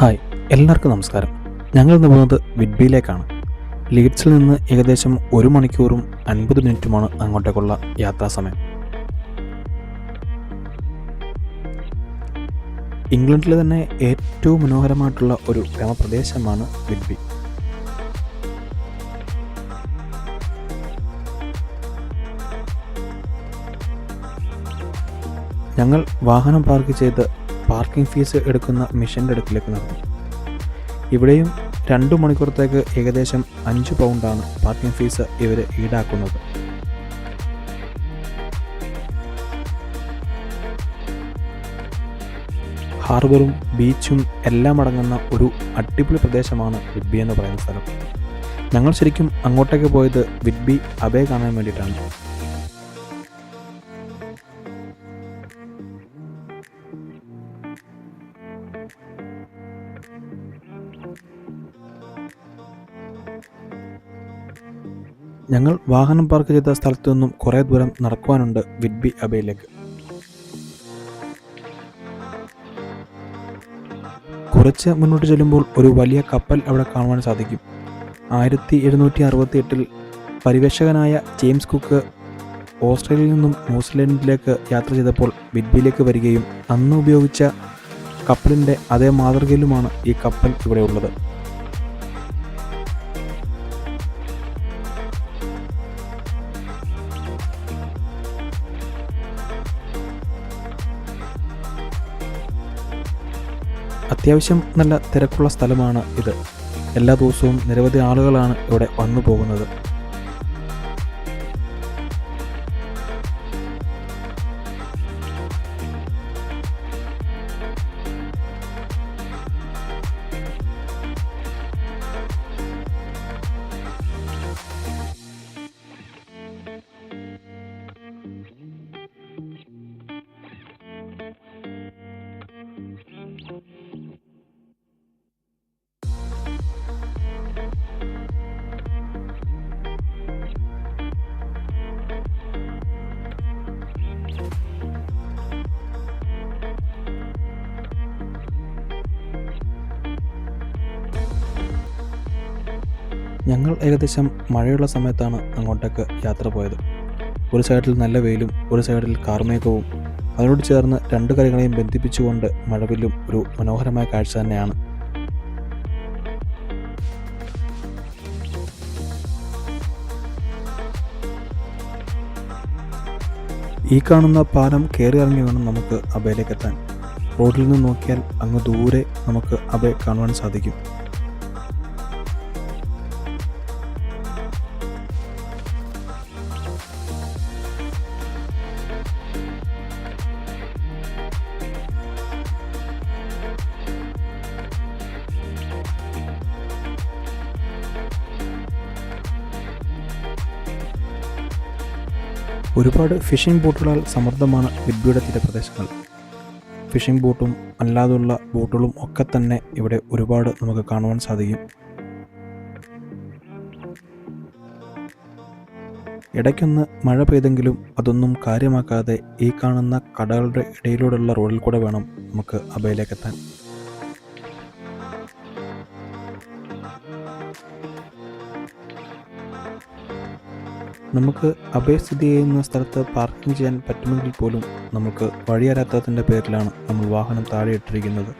Hi എല്ലാവർക്കും നമസ്കാരം. ഞങ്ങൾ ഇന്ന് പോകുന്നത് വിഡ്ബിയിലേക്കാണ്. ലീഡ്സിൽ നിന്ന് ഏകദേശം ഒരു മണിക്കൂറും അൻപത് മിനിറ്റുമാണ് അങ്ങോട്ടേക്കുള്ള യാത്രാസമയം ഇംഗ്ലണ്ടിലെ തന്നെ ഏറ്റവും മനോഹരമായിട്ടുള്ള ഒരു ഗ്രാമപ്രദേശമാണ് വിഡ്ബി. ഞങ്ങൾ വാഹനം പാർക്ക് ചെയ്ത് പാർക്കിംഗ് ഫീസ് എടുക്കുന്ന മിഷന്റെ അടുക്കിലേക്ക് നടന്നു. ഇവിടെയും രണ്ടു മണിക്കൂറത്തേക്ക് ഏകദേശം അഞ്ച് പൗണ്ടാണ് പാർക്കിംഗ് ഫീസ് ഇവർ ഈടാക്കുന്നത്. ഹാർബറും ബീച്ചും എല്ലാം അടങ്ങുന്ന ഒരു അടിപൊളി പ്രദേശമാണ് വിഡ്ബി എന്ന് പറയുന്ന സ്ഥലം. ഞങ്ങൾ ശരിക്കും അങ്ങോട്ടേക്ക് പോയത് വിഡ്ബി അബേ കാണാൻ വേണ്ടിയിട്ടാണ്. ഞങ്ങൾ വാഹനം പാർക്ക് ചെയ്ത സ്ഥലത്തു നിന്നും കുറേ ദൂരം നടക്കുവാനുണ്ട് വിഡ്ബി അബയിലേക്ക്. കുറച്ച് മുന്നോട്ട് ചെല്ലുമ്പോൾ ഒരു വലിയ കപ്പൽ അവിടെ കാണുവാൻ സാധിക്കും. ആയിരത്തി എഴുന്നൂറ്റി അറുപത്തി എട്ടിൽ പരിവേഷകനായ ജെയിംസ് കുക്ക് ഓസ്ട്രേലിയയിൽ നിന്നും ന്യൂസിലൻഡിലേക്ക് യാത്ര ചെയ്തപ്പോൾ വിഡ്ബിയിലേക്ക് വരികയും അന്ന് ഉപയോഗിച്ച കപ്പലിന്റെ അതേ മാതൃകയിലുമാണ് ഈ കപ്പൽ ഇവിടെ അത്യാവശ്യം നല്ല തിരക്കുള്ള സ്ഥലമാണ് ഇത്. എല്ലാ ദിവസവും നിരവധി ആളുകളാണ് ഇവിടെ വന്നു പോകുന്നത് ഞങ്ങൾ ഏകദേശം മഴയുള്ള സമയത്താണ് അങ്ങോട്ടേക്ക് യാത്ര പോയത്. ഒരു സൈഡിൽ നല്ല വെയിലും ഒരു സൈഡിൽ കാർമേഘവും അതിനോട് ചേർന്ന് രണ്ട് കരകളെയും ബന്ധിപ്പിച്ചുകൊണ്ട് മഴവില്ലും ഒരു മനോഹരമായ കാഴ്ച തന്നെയാണ്. ഈ കാണുന്ന പാലം കയറി ഇറങ്ങി വേണം നമുക്ക് അബയിലേക്ക് എത്താൻ. റോഡിൽ നിന്ന് നോക്കിയാൽ അങ്ങ് ദൂരെ നമുക്ക് അബയെ കാണുവാൻ സാധിക്കും. ഒരുപാട് ഫിഷിംഗ് ബോട്ടുകളാൽ സമൃദ്ധമാണ് ലിബിയുടെ തീരപ്രദേശങ്ങൾ. ഫിഷിംഗ് ബോട്ടും അല്ലാതുള്ള ബോട്ടുകളും ഒക്കെ തന്നെ ഇവിടെ ഒരുപാട് നമുക്ക് കാണുവാൻ സാധിക്കും. ഇടയ്ക്കൊന്ന് മഴ പെയ്തെങ്കിലും അതൊന്നും കാര്യമാക്കാതെ ഈ കാണുന്ന കടകളുടെ ഇടയിലൂടെയുള്ള റോഡിൽ കൂടെ വേണം നമുക്ക് അബയിലേക്ക് നമുക്ക് അഭയ സ്ഥിതി ചെയ്യുന്ന സ്ഥലത്ത് പാർക്കിംഗ് ചെയ്യാൻ പറ്റുമെങ്കിൽ പോലും നമുക്ക് വഴിയരാത്തതിന്റെ പേരിലാണ് നമ്മൾ വാഹനം താഴെയിട്ടിരിക്കുന്നത്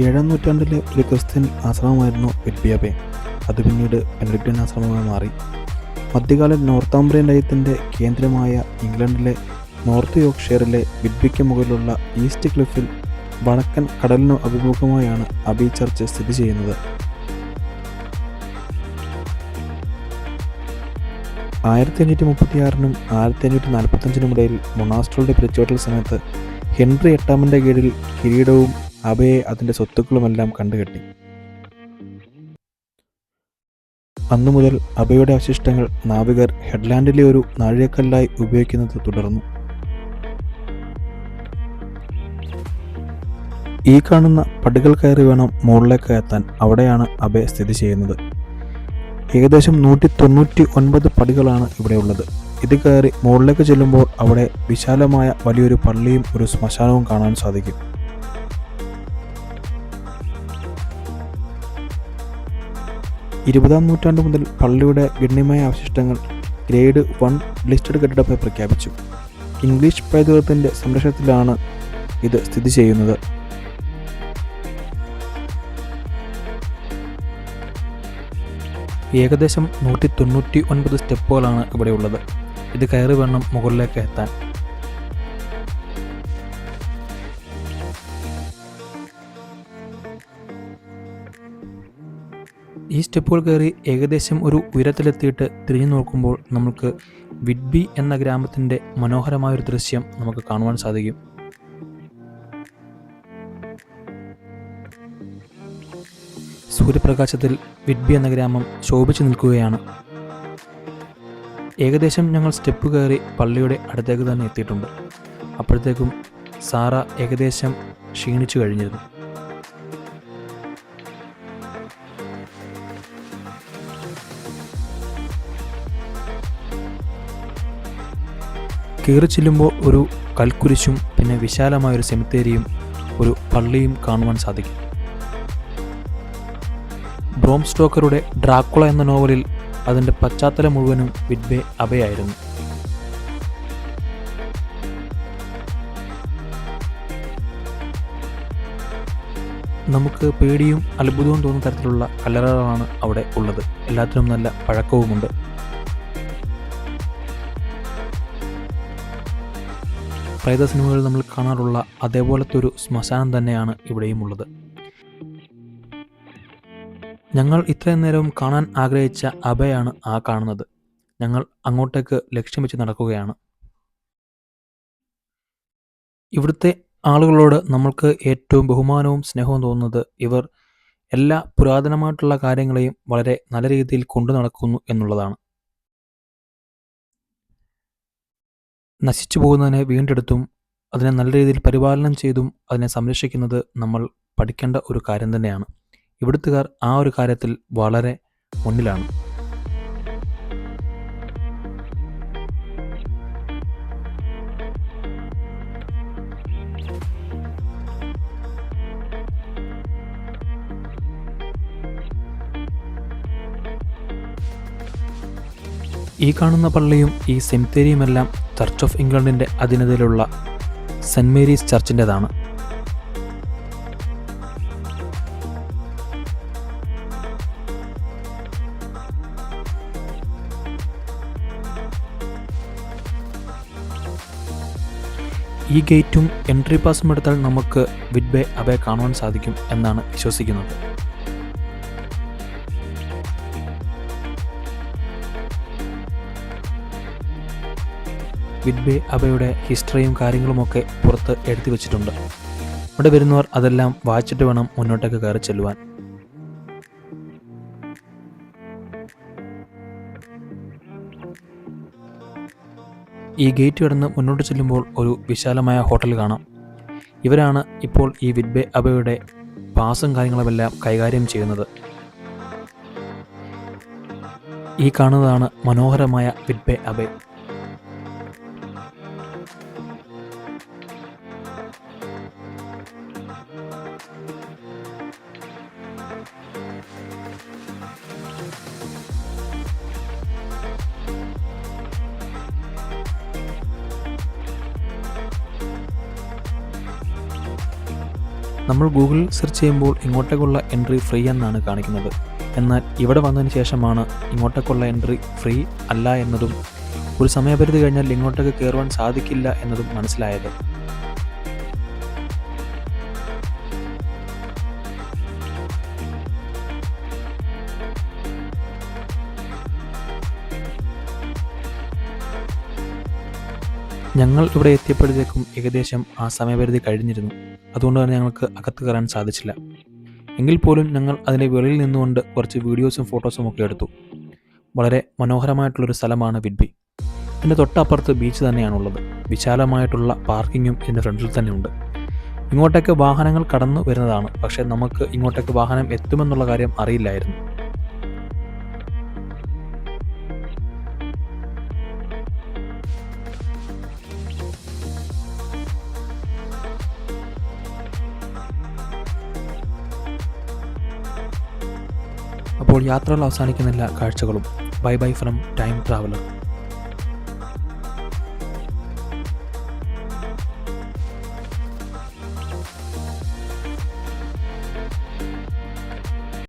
ഏഴാം നൂറ്റാണ്ടിലെ ഒരു ക്രിസ്ത്യൻ ആശ്രമമായിരുന്നു വിഡ്ബിയബെ അത് പിന്നീട് ബെനഡിക്റ്റൻ ആശ്രമമായി മാറി. മധ്യകാല നോർത്താംബ്രിയൻ രാജ്യത്തിന്റെ കേന്ദ്രമായ ഇംഗ്ലണ്ടിലെ നോർത്ത് യോർക്ക്ഷയറിലെ വിഡ്ബിക്ക് മുകളിലുള്ള ഈസ്റ്റ് ക്ലിഫിൽ വടക്കൻ കടലിനു അഭിമുഖമായാണ് അബി ചർച്ച് സ്ഥിതി ചെയ്യുന്നത്. ആയിരത്തി അഞ്ഞൂറ്റി മുപ്പത്തിയാറിനും ആയിരത്തി അഞ്ഞൂറ്റി നാൽപ്പത്തഞ്ചിനും ഇടയിൽ മൊണാസ്ട്രോയുടെ പിരിച്ചുവിട്ടൽ സമയത്ത് ഹെൻറി എട്ടാമന്റെ കീഴിൽ കിരീടവും അബയെ അതിന്റെ സ്വത്തുക്കളുമെല്ലാം കണ്ടുകെട്ടി. അന്നു മുതൽ അബയുടെ അവശിഷ്ടങ്ങൾ നാവികർ ഹെഡ്ലാൻഡിലെ ഒരു നാഴികക്കല്ലായി ഉപയോഗിക്കുന്നത് തുടർന്നു. ഈ കാണുന്ന പടികൾ കയറി വേണം മുകളിലേക്ക് എത്താൻ. അവിടെയാണ് അബെ സ്ഥിതി ചെയ്യുന്നത്. ഏകദേശം നൂറ്റി തൊണ്ണൂറ്റി ഒൻപത് പടികളാണ് ഇവിടെ ഉള്ളത്. ഇത് കയറി മുകളിലേക്ക് ചെല്ലുമ്പോൾ അവിടെ വിശാലമായ വലിയൊരു പള്ളിയും ഒരു ശ്മശാനവും കാണാൻ സാധിക്കും. ഇരുപതാം നൂറ്റാണ്ട് മുതൽ പള്ളിയുടെ ഗണ്യമായ അവശിഷ്ടങ്ങൾ ഗ്രേഡ് വൺ ലിസ്റ്റഡ് കെട്ടിടമായി പ്രഖ്യാപിച്ചു. ഇംഗ്ലീഷ് പൈതൃകത്തിന്റെ സംരക്ഷണത്തിലാണ് ഇത് സ്ഥിതി ചെയ്യുന്നത്. ഏകദേശം നൂറ്റി തൊണ്ണൂറ്റി ഒൻപത് സ്റ്റെപ്പുകളാണ് ഇവിടെയുള്ളത്. ഇത് കയറി വേണം മുകളിലേക്ക് എത്താൻ. ഈ സ്റ്റെപ്പുകൾ കയറി ഏകദേശം ഒരു ഉയരത്തിലെത്തിയിട്ട് തിരിഞ്ഞു നോക്കുമ്പോൾ നമുക്ക് വിഡ്ബി എന്ന ഗ്രാമത്തിന്റെ മനോഹരമായൊരു ദൃശ്യം നമുക്ക് കാണുവാൻ സാധിക്കും. സൂര്യപ്രകാശത്തിൽ വിഡ്ബി എന്ന ഗ്രാമം ശോഭിച്ചു നിൽക്കുകയാണ്. ഏകദേശം ഞങ്ങൾ സ്റ്റെപ്പ് കയറി പള്ളിയുടെ അടുത്തേക്ക് തന്നെ എത്തിയിട്ടുണ്ട്. അപ്പോഴത്തേക്കും സാറ ഏകദേശം ക്ഷീണിച്ചു കഴിഞ്ഞിരുന്നു. കയറി ചെല്ലുമ്പോൾ ഒരു കൽക്കുരിശും പിന്നെ വിശാലമായ ഒരു സെമിത്തേരിയും ഒരു പള്ളിയും കാണുവാൻ സാധിക്കും. ബ്രോം സ്റ്റോക്കറുടെ ഡ്രാക്കുള എന്ന നോവലിൽ അതിന്റെ പശ്ചാത്തലം മുഴുവനും വിഡ്ബെ അഭയായിരുന്നു. നമുക്ക് പേടിയും അത്ഭുതവും തോന്നുന്ന തരത്തിലുള്ള കല്ലറകളാണ് അവിടെ ഉള്ളത്. എല്ലാത്തിനും നല്ല പഴക്കവുമുണ്ട്. പ്രേത സിനിമകളിൽ നമ്മൾ കാണാറുള്ള അതേപോലത്തെ ഒരു ശ്മശാനം തന്നെയാണ് ഇവിടെയും ഉള്ളത്. ഞങ്ങൾ ഇത്രയും നേരവും കാണാൻ ആഗ്രഹിച്ച അഭയാണ് ആ കാണുന്നത്. ഞങ്ങൾ അങ്ങോട്ടേക്ക് ലക്ഷ്യം വെച്ച് നടക്കുകയാണ്. ഇവിടുത്തെ ആളുകളോട് നമ്മൾക്ക് ഏറ്റവും ബഹുമാനവും സ്നേഹവും തോന്നുന്നത് ഇവർ എല്ലാ പുരാതനമായിട്ടുള്ള കാര്യങ്ങളെയും വളരെ നല്ല രീതിയിൽ കൊണ്ടു നടക്കുന്നു എന്നുള്ളതാണ്. നശിച്ചു പോകുന്നതിനെ വീണ്ടെടുത്തും അതിനെ നല്ല രീതിയിൽ പരിപാലനം ചെയ്തും അതിനെ സംരക്ഷിക്കുന്നത് നമ്മൾ പഠിക്കേണ്ട ഒരു കാര്യം തന്നെയാണ്. ഇവിടുത്തുകാർ ആ ഒരു കാര്യത്തിൽ വളരെ മുന്നിലാണ്. ഈ കാണുന്ന പള്ളിയും ഈ സെമിത്തേരിയുമെല്ലാം ചർച്ച് ഓഫ് ഇംഗ്ലണ്ടിന്റെ അധീനതയിലുള്ള സെന്റ് മേരീസ് ചർച്ചിന്റെതാണ് ഈ ഗേറ്റും എൻട്രി പാസും എടുത്താൽ നമുക്ക് വിഡ്ബേ അവയെ കാണുവാൻ സാധിക്കും എന്നാണ് വിശ്വസിക്കുന്നത്. വിഡ്ബേ അവയുടെ ഹിസ്റ്ററിയും കാര്യങ്ങളുമൊക്കെ പുറത്ത് എഴുതി വെച്ചിട്ടുണ്ട്. അവിടെ വരുന്നവർ അതെല്ലാം വായിച്ചിട്ട് വേണം മുന്നോട്ടേക്ക് കയറി ചെല്ലുവാൻ. ഈ ഗേറ്റ് കടന്ന് മുന്നോട്ട് ചെല്ലുമ്പോൾ ഒരു വിശാലമായ ഹോട്ടൽ കാണാം. ഇവരാണ് ഇപ്പോൾ ഈ വിഡ്ബെ അബയുടെ പാസും കാര്യങ്ങളുമെല്ലാം കൈകാര്യം ചെയ്യുന്നത്. ഈ കാണുന്നതാണ് മനോഹരമായ വിഡ്ബെ അബെ. നമ്മൾ ഗൂഗിളിൽ സെർച്ച് ചെയ്യുമ്പോൾ ഇങ്ങോട്ടേക്കുള്ള എൻട്രി ഫ്രീ എന്നാണ് കാണിക്കുന്നത്. എന്നാൽ ഇവിടെ വന്നതിന് ശേഷമാണ് ഇങ്ങോട്ടേക്കുള്ള എൻട്രി ഫ്രീ അല്ല എന്നതും ഒരു സമയപരിധി കഴിഞ്ഞാൽ ഇങ്ങോട്ടേക്ക് കയറുവാൻ സാധിക്കില്ല എന്നതും മനസ്സിലായത്. ഞങ്ങൾ ഇവിടെ എത്തിയപ്പോഴത്തേക്കും ഏകദേശം ആ സമയപരിധി കഴിഞ്ഞിരുന്നു. അതുകൊണ്ട് തന്നെ ഞങ്ങൾക്ക് അകത്ത് കയറാൻ സാധിച്ചില്ല. എങ്കിൽ പോലും ഞങ്ങൾ അതിന്റെ വെളിയിൽ നിന്നുകൊണ്ട് കുറച്ച് വീഡിയോസും ഫോട്ടോസും ഒക്കെ എടുത്തു. വളരെ മനോഹരമായിട്ടുള്ളൊരു സ്ഥലമാണ് വിഡ്ബി. ഇതിന്റെ തൊട്ടപ്പുറത്ത് ബീച്ച് തന്നെയാണുള്ളത്. വിശാലമായിട്ടുള്ള പാർക്കിങ്ങും ഇതിന്റെ ഫ്രണ്ടിൽ തന്നെയുണ്ട്. ഇങ്ങോട്ടേക്ക് വാഹനങ്ങൾ കടന്നു വരുന്നതാണ്. പക്ഷേ നമുക്ക് ഇങ്ങോട്ടേക്ക് വാഹനം എത്തുമെന്നുള്ള കാര്യം അറിയില്ലായിരുന്നു. അപ്പോൾ യാത്രകൾ അവസാനിക്കുന്നില്ല. കാഴ്ചകളും. Bye bye from time traveller.